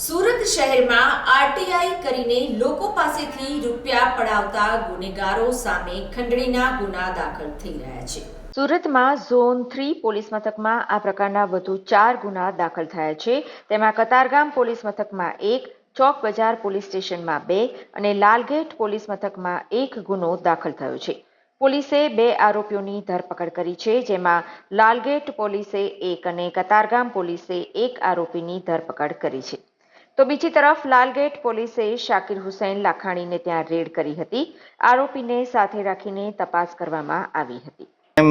સુરત શહેરમાં આરટીઆઈ કરીને લોકો પાસેથી રૂપિયા પડાવતા ગુનેગારો સામે ખંડણીના ગુના દાખલ થઈ રહ્યા છે. સુરતમાં ઝોન થ્રી પોલીસ મથકમાં આ પ્રકારના વધુ ચાર ગુના દાખલ થયા છે. તેમાં કતારગામ પોલીસ મથકમાં એક, ચોક બજાર પોલીસ સ્ટેશનમાં બે અને લાલગેટ પોલીસ મથકમાં એક ગુનો દાખલ થયો છે. પોલીસે બે આરોપીઓની ધરપકડ કરી છે, જેમાં લાલગેટ પોલીસે એક અને કતારગામ પોલીસે એક આરોપીની ધરપકડ કરી છે. તો બીજી તરફ લાલગેટ પોલીસે શાકિર હુસૈન લાખાણીને ત્યાં રેડ કરી હતી. આરોપીને સાથે રાખીને તપાસ કરવામાં આવી હતી. એમ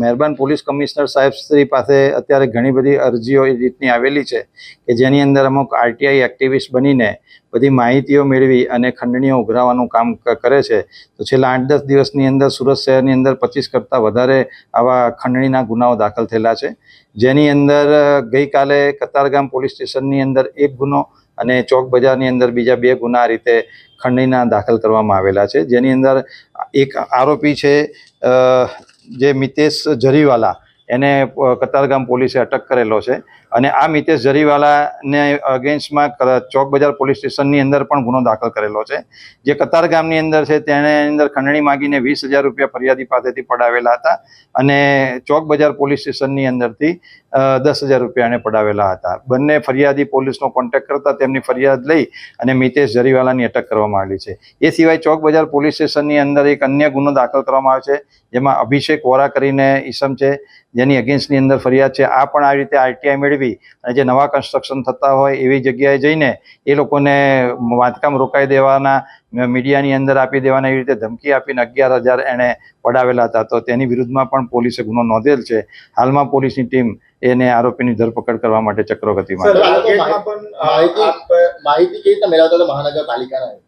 મહેરબાન પોલીસ કમિશનર સાહેબ શ્રી પાસે અત્યારે ઘણી બધી અરજીઓ એ રીતની આવેલી છે કે જેની અંદર અમુક આરટીઆઈ એક્ટિવિસ્ટ બનીને બધી માહિતીઓ મેળવી અને ખંડણીઓ ઉઘરાવવાનું કામ કરે છે. તો છેલ્લા આઠ દસ દિવસની અંદર સુરત શહેરની અંદર પચીસ કરતાં વધારે આવા ખંડણીના ગુનાઓ દાખલ થયેલા છે. જેની અંદર ગઈકાલે કતારગામ પોલીસ સ્ટેશનની અંદર એક ગુનો અને ચોક બજારની અંદર બીજા બે ગુના રીતે ખંડણીના દાખલ કરવામાં આવેલા છે. જેની અંદર એક આરોપી છે જે મિતેશ જરીવાલા એને કતારગામ પોલીસે અટક કરેલો છે. અને આ મિતેશ જરીવાલાને અગેન્સ્ટમાં ચોક બજાર પોલીસ સ્ટેશનની અંદર પણ ગુનો દાખલ કરેલો છે. જે કતાર ગામની અંદર છે, તેણે અંદર ખંડણી માગીને વીસ હજાર રૂપિયા ફરિયાદી પાસેથી પડાવેલા હતા અને ચોક બજાર પોલીસ સ્ટેશનની અંદરથી દસ હજાર રૂપિયા એને પડાવેલા હતા. બંને ફરિયાદી પોલીસનો કોન્ટેક્ટ કરતા તેમની ફરિયાદ લઈ અને મિતેશ જરીવાલાની અટક કરવામાં આવેલી છે. એ સિવાય ચોક બજાર પોલીસ સ્ટેશનની અંદર એક અન્ય ગુનો દાખલ કરવામાં આવ્યો છે, જેમાં અભિષેક વોરા કરીને ઈસમ છે, જેની અગેન્સ્ટની અંદર ફરિયાદ છે. આ પણ આવી રીતે આરટીઆઈ મેળવી અને જે નવા કન્સ્ટ્રક્શન થતા હોય એવી જગ્યાએ જઈને એ લોકોને બાંધકામ રોકાઈ દેવાના મીડિયાની અંદર આપી દેવાના એવી રીતે ધમકી આપીને અગિયાર હજાર એણે પડાવેલા હતા. તો તેની વિરુદ્ધમાં પણ પોલીસે ગુનો નોંધેલ છે. હાલમાં પોલીસની ટીમ એને આરોપીની ધરપકડ કરવા માટે ચક્રો ગતિમાં સર છે. આ ગેટમાં પણ અ, માહિતી આપ માહિતી કેવી રીતે મેળવતા હતા મહાનગરપાલિકાના?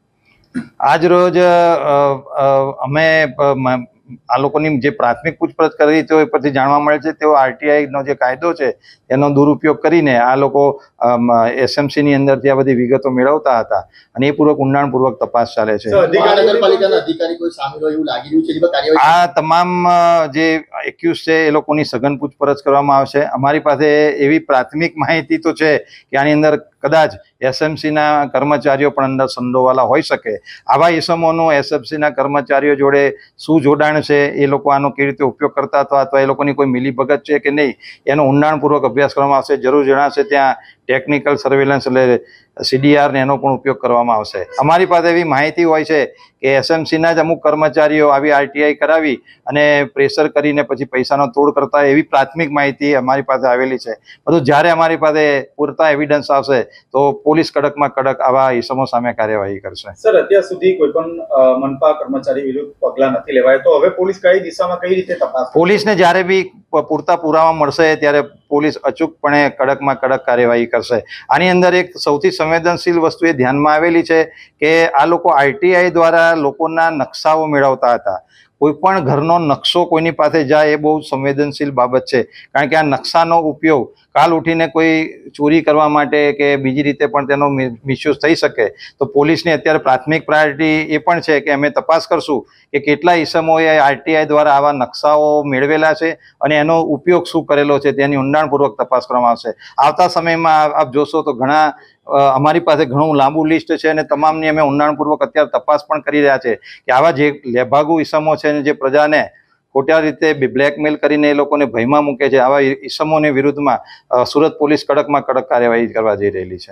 આજ રોજ અમે આ લોકોની જે પ્રાથમિક પૂછપરછ કરી તે પરથી જાણવા મળે છે તેઓ આરટીઆઈ નો જે કાયદો છે એનો દુરુપયોગ કરીને આ લોકો એસએમસી ની અંદરથી આ બધી વિગતો મેળવતા હતા અને એ પૂર્વક ઊંડાણપૂર્વક તપાસ ચાલે છે. આ તમામ જે એક્યુઝ છે, એ લોકોની સઘન પૂછપરછ કરવામાં આવશે. અમારી પાસે એવી પ્રાથમિક માહિતી તો છે કે આની અંદર કદાચ એસએમસીના કર્મચારીઓ પણ અંદર સંડોવાલા હોઈ શકે. આવા ઇસમોનું એસએમસીના કર્મચારીઓ જોડે શું જોડાણ છે, એ લોકો આનો કેવી રીતે ઉપયોગ કરતા હતા અથવા એ લોકોની કોઈ મિલીભગત છે કે નહીં, એનો ઊંડાણપૂર્વક અભ્યાસ કરવામાં આવશે. જરૂર જણાશે ત્યાં ટેકનિકલ સર્વેલન્સ એટલે સીડીઆર ને એનો પણ ઉપયોગ કરવામાં આવશે. અમારી પાસે એવી માહિતી હોય છે કે એસએમસીના જ અમુક કર્મચારીઓ આવી આરટીઆઈ કરાવી અને પ્રેશર કરીને પછી પૈસાનો તોડ કરતા એવી પ્રાથમિક માહિતી અમારી પાસે આવેલી છે. બધું જ્યારે અમારી પાસે પૂરતા એવિડન્સ આવશે તો પોલીસ કડકમાં કડક આવા ઇસમો સામે કાર્યવાહી કરશે. સર અત્યાર સુધી કોઈ પણ મનપા કર્મચારી વિરુદ્ધ પગલાં નથી લેવાય. તો હવે પોલીસ કઈ દિશામાં કઈ રીતે તપાસ પોલીસને જ્યારે બી પૂરતા પુરાવા મળશે ત્યારે પોલીસ અચૂકપણે કડકમાં કડક કાર્યવાહી કરશે. આની અંદર એક સૌથી સંવેદનશીલ વસ્તુ એ ધ્યાનમાં આવેલી છે કે આ લોકો આરટીઆઈ દ્વારા લોકોના નકશાઓ મેળવતા હતા. કોઈ પણ ઘરનો નકશો કોઈની પાસે જાય એ બહુ સંવેદનશીલ બાબત છે. કારણ કે આ નકશાનો ઉપયોગ કાલ ઉઠીને કોઈ ચોરી કરવા માટે કે બીજી રીતે પણ તેનો મિસયુઝ થઈ શકે, તો પોલીસની અત્યારે પ્રાથમિક પ્રાયોરિટી એ પણ છે કે અમે તપાસ કરશું કે કેટલા ઈસમોએ આરટીઆઈ દ્વારા આવા નકશાઓ મેળવેલા છે અને એનો ઉપયોગ શું કરેલો છે તેની ઊંડાણપૂર્વક તપાસ કરવામાં આવશે. આવતા સમયમાં આપ- જોશો તો ઘણા અમારી પાસે ઘણું લાંબુ લિસ્ટ છે અને તમામની અમે ઊંડાણપૂર્વક અત્યારે તપાસ પણ કરી રહ્યા છે કે આવા જે લેભાગુ ઈસમો છે જે પ્રજાને ખોટા રીતે બ્લેકમેલ કરીને એ લોકોને ભયમાં મૂકે છે, આવા ઈસમોની વિરુદ્ધમાં સુરત પોલીસ કડકમાં કડક કાર્યવાહી કરવા જઈ રહેલી છે.